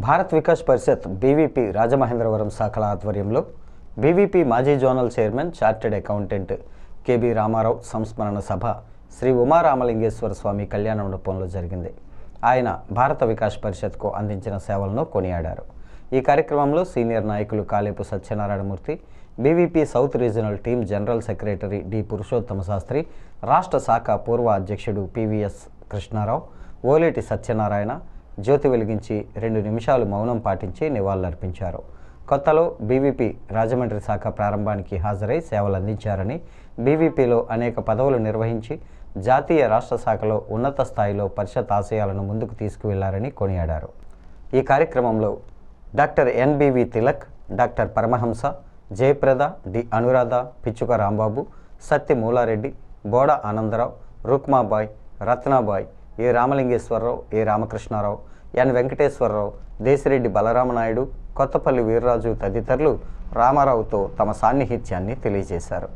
Bharat Vikas Parishad BVP Rajamahendravaram శాఖల ఆధ్వర్యంలో BVP మాజీ zonal chairman chartered accountant KB Ramarao సంస్మరణ సభ శ్రీ ఉమారామలింగేశ్వర స్వామి కళ్యాణ మండపంలో జరిగింది. ఆయన భారత వికాస్ పరిషత్కు అందించిన సేవలను కొనియాడారు. ఈ కార్యక్రమంలో సీనియర్ నాయకులు Kalepu Satyanarayanamurthy BVP south regional team general secretary D Purushottama Sastri రాష్ట్ర శాఖ పూర్వ అధ్యక్షుడు పివిఎస్ కృష్ణారావు ఓలేటి సత్యనారాయణ జ్యోతి వెలిగించి రెండు నిమిషాలు మౌనం పాటించి నివాళులర్పించారు. కొత్తలో బీవీపీ రాజమండ్రి శాఖ ప్రారంభానికి హాజరై సేవలందించారని బీవీపీలో అనేక పదవులు నిర్వహించి జాతీయ రాష్ట్ర శాఖలో ఉన్నత స్థాయిలో పరిషత్ ఆశయాలను ముందుకు తీసుకువెళ్ళారని కొనియాడారు. ఈ కార్యక్రమంలో doctor NBV Tilak doctor Paramahamsa Jayaprada D Anuradha Pichuka Rambabu Satya Moola Reddy బోడ ఆనందరావు రుక్మాబాయ్ రత్నాబాయ్ ఏ రామలింగేశ్వరరావు ఏ రామకృష్ణారావు ఎన్ వెంకటేశ్వరరావు దేశిరెడ్డి బలరామనాయుడు కొత్తపల్లి వీర్రాజు తదితరులు రామారావుతో తమ సాన్నిహిత్యాన్ని తెలియజేశారు.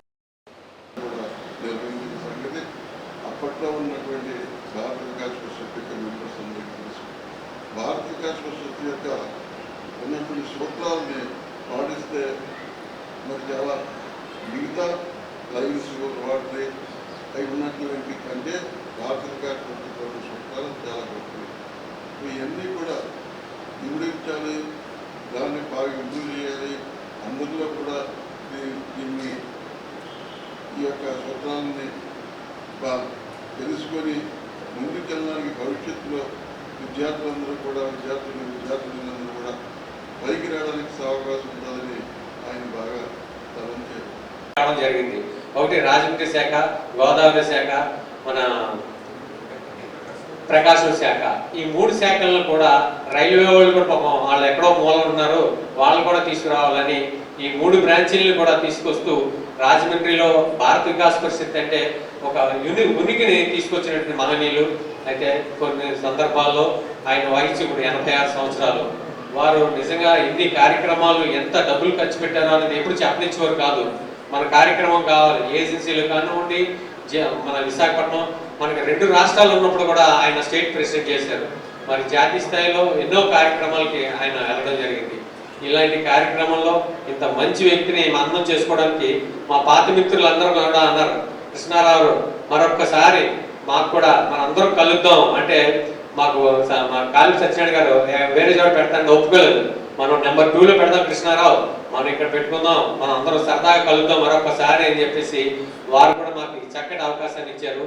మిగతా లైన్స్ వాటి అవి ఉన్నటువంటి కంటే భారత వికాస్ చాలా గొప్పవి. ఇవన్నీ కూడా వివరించాలి దాన్ని బాగా ఇంప్రూవ్ చేయాలి. అందులో కూడా దీన్ని ఈ యొక్క సూత్రాలని తెలుసుకొని ముందుకెళ్ళడానికి భవిష్యత్తులో విద్యార్థులందరూ కూడా విద్యార్థులు విద్యార్థులందరూ కూడా పైకి రావడానికి అవకాశం ఉంటుందని ఆయన బాగా తలంచారు. జరిగింది. ఒకటి రాజమండ్రి శాఖ గోదావరి శాఖ మన ప్రకాశం శాఖ. ఈ మూడు శాఖలను కూడా రైల్వే వాళ్ళు కూడా పాపం వాళ్ళు ఎక్కడో మూల ఉన్నారు. వాళ్ళు కూడా తీసుకురావాలని ఈ మూడు బ్రాంచీలను కూడా తీసుకొస్తూ రాజమండ్రిలో భారత వికాస్ పరిషత్ అంటే ఒక యుని ఉనికిని తీసుకొచ్చినటువంటి మహనీయులు. అయితే కొన్ని సందర్భాల్లో ఆయన వహించి ఇప్పుడు ఎనభై ఆరు సంవత్సరాలు. వారు నిజంగా ఎన్ని కార్యక్రమాలు ఎంత డబ్బులు ఖర్చు పెట్టారో అనేది ఎప్పుడు చెప్పనిచ్చేవారు కాదు. మన కార్యక్రమం కావాలి. ఏజెన్సీలు కానివ్వండి మన విశాఖపట్నం మనకి రెండు రాష్ట్రాలు ఉన్నప్పుడు కూడా ఆయన స్టేట్ ప్రెసిడెంట్ చేశారు. మరి జాతీయ స్థాయిలో ఎన్నో కార్యక్రమాలకి ఆయన వెళ్ళడం జరిగింది. ఇలాంటి కార్యక్రమంలో ఇంత మంచి వ్యక్తిని అందం చేసుకోవడానికి మా పాత మిత్రులందరూ కూడా అన్నారు. కృష్ణారావు మరొక్కసారి మాకు కూడా మనందరం కలుద్దాం. అంటే మాకు మా కాళీ సత్యనారాయణ గారు వేరే చోట పెడతాను ఒప్పుకోలేదు. మనం నెంబర్ టూలో పెడదాం కృష్ణారావు. మనం ఇక్కడ పెట్టుకుందాం. మనం అందరం సరదాగా కలుద్దాం మరొకసారి అని చెప్పేసి వారు మాకు చక్కటి అవకాశాన్ని ఇచ్చారు.